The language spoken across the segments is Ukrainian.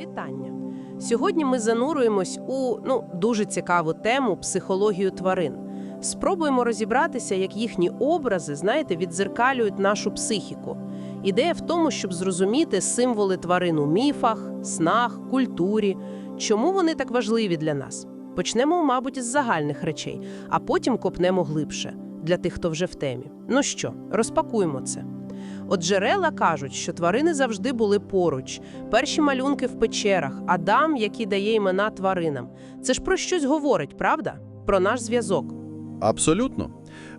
Вітання! Сьогодні ми зануруємось у ну дуже цікаву тему психологію тварин. Спробуємо розібратися, як їхні образи, знаєте, відзеркалюють нашу психіку. Ідея в тому, щоб зрозуміти символи тварин у міфах, снах, культурі, чому вони так важливі для нас. Почнемо, мабуть, із загальних речей, а потім копнемо глибше для тих, хто вже в темі. Ну що, розпакуємо це. От джерела кажуть, що тварини завжди були поруч. Перші малюнки в печерах, Адам, який дає імена тваринам. Це ж про щось говорить, правда? Про наш зв'язок. Абсолютно.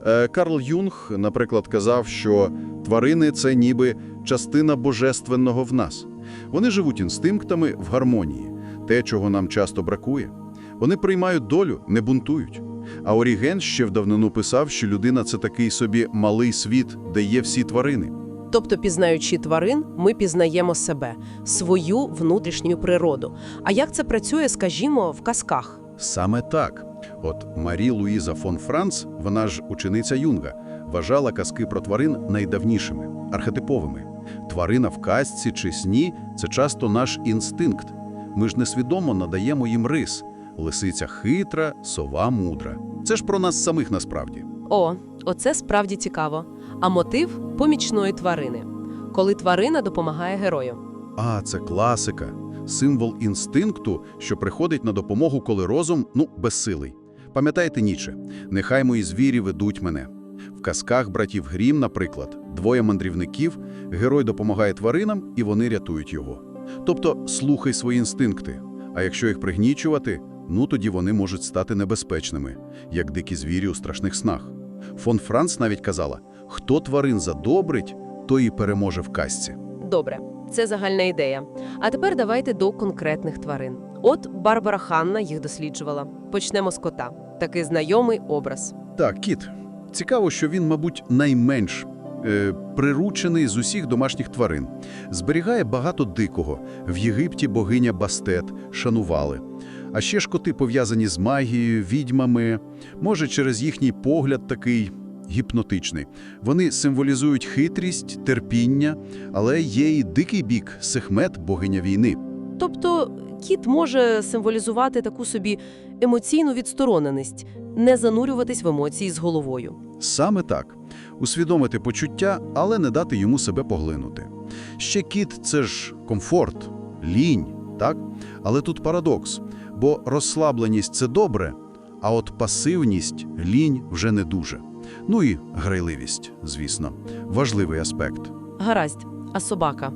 Е, Карл Юнг, наприклад, казав, що тварини це ніби частина божественного в нас. Вони живуть інстинктами в гармонії, те, чого нам часто бракує. Вони приймають долю, не бунтують. А Оріген ще в давнину писав, що людина це такий собі малий світ, де є всі тварини. Тобто, пізнаючи тварин, ми пізнаємо себе, свою внутрішню природу. А як це працює, скажімо, в казках? Саме так. От Марі Луїза фон Франц, вона ж учениця Юнга, вважала казки про тварин найдавнішими, архетиповими. Тварина в казці чи сні – це часто наш інстинкт. Ми ж несвідомо надаємо їм рис. Лисиця хитра, сова мудра. Це ж про нас самих насправді. О, оце справді цікаво. А мотив помічної тварини, коли тварина допомагає герою. А, це класика. Символ інстинкту, що приходить на допомогу, коли розум, ну, безсилий. Пам'ятаєте Ніче? «Нехай мої звірі ведуть мене». В казках братів Грім, наприклад, двоє мандрівників, герой допомагає тваринам, і вони рятують його. Тобто, слухай свої інстинкти. А якщо їх пригнічувати, ну тоді вони можуть стати небезпечними, як дикі звірі у страшних снах. Фон Франц навіть казала, хто тварин задобрить, той і переможе в казці. Добре, це загальна ідея. А тепер давайте до конкретних тварин. От Барбара Ханна їх досліджувала. Почнемо з кота. Такий знайомий образ. Так, кіт. Цікаво, що він, мабуть, найменш е, приручений з усіх домашніх тварин. Зберігає багато дикого. В Єгипті богиня Бастет шанували. А ще ж коти пов'язані з магією, відьмами. Може, через їхній погляд такий гіпнотичний. Вони символізують хитрість, терпіння, але є і дикий бік – Сехмет, богиня війни. Тобто кіт може символізувати таку собі емоційну відстороненість, не занурюватись в емоції з головою. Саме так. Усвідомити почуття, але не дати йому себе поглинути. Ще кіт – це ж комфорт, лінь, так? Але тут парадокс, бо розслабленість – це добре, а от пасивність, лінь вже не дуже. Ну і грайливість, звісно, важливий аспект. Гаразд, а собака?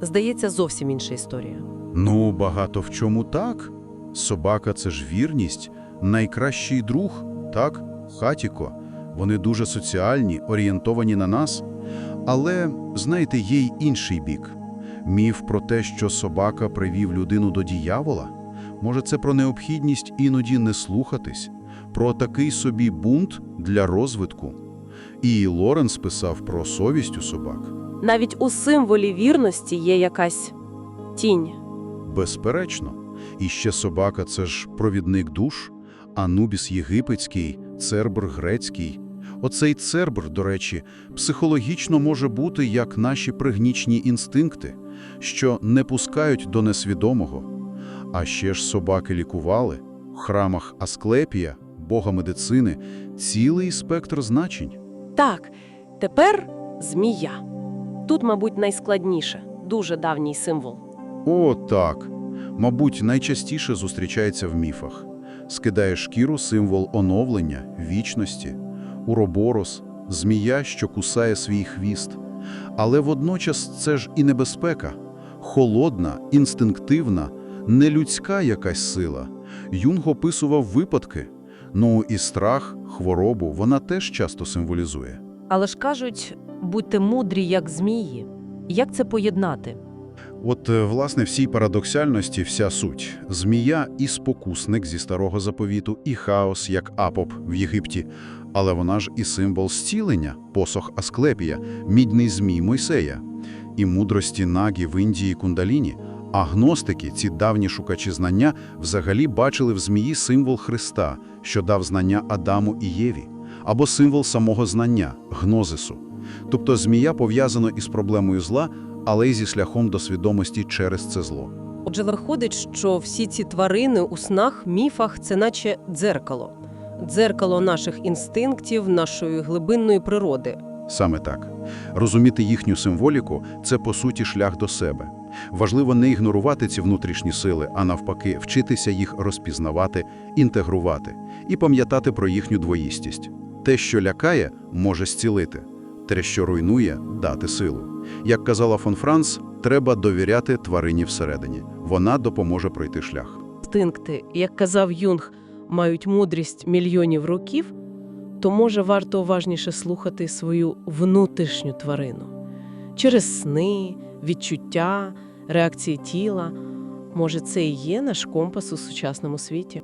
Здається, зовсім інша історія. Ну, багато в чому так. Собака – це ж вірність, найкращий друг, так? Хатіко. Вони дуже соціальні, орієнтовані на нас. Але, знаєте, є й інший бік. Міф про те, що собака привів людину до діявола? Може, це про необхідність іноді не слухатись? Про такий собі бунт для розвитку? І Лоренс писав про совість у собак. Навіть у символі вірності є якась тінь. Безперечно. І ще собака – це ж провідник душ, Анубіс єгипетський, Цербр грецький. Оцей Цербр, до речі, психологічно може бути як наші пригнічні інстинкти, що не пускають до несвідомого. А ще ж собаки лікували. В храмах Асклепія, бога медицини, цілий спектр значень. Так, тепер змія. Тут, мабуть, найскладніше, дуже давній символ. О, так. Мабуть, найчастіше зустрічається в міфах. Скидає шкіру символ оновлення, вічності, уроборос, змія, що кусає свій хвіст. Але водночас це ж і небезпека. Холодна, інстинктивна, нелюдська якась сила. Юнг описував випадки. Ну і страх, хворобу вона теж часто символізує. Але ж кажуть, будьте мудрі, як змії. Як це поєднати? От, е, власне, в цій парадоксальності вся суть. Змія і спокусник зі старого заповіту, і хаос, як Апоп в Єгипті. Але вона ж і символ зцілення, посох Асклепія, мідний змій Мойсея. І мудрості нагі в Індії кундаліні. А гностики, ці давні шукачі знання, взагалі бачили в змії символ Христа, що дав знання Адаму і Єві, або символ самого знання – гнозису. Тобто змія пов'язано із проблемою зла, але й зі шляхом до свідомості через це зло. Отже, виходить, що всі ці тварини у снах, міфах це наче дзеркало. Дзеркало наших інстинктів, нашої глибинної природи. Саме так. Розуміти їхню символіку – це, по суті, шлях до себе. Важливо не ігнорувати ці внутрішні сили, а навпаки, вчитися їх розпізнавати, інтегрувати і пам'ятати про їхню двоїстість. Те, що лякає, може зцілити. Те, що руйнує – дати силу. Як казала фон Франц, треба довіряти тварині всередині. Вона допоможе пройти шлях. Інстинкти, як казав Юнг, мають мудрість мільйонів років, то може варто уважніше слухати свою внутрішню тварину. Через сни, відчуття, реакції тіла. Може, це і є наш компас у сучасному світі?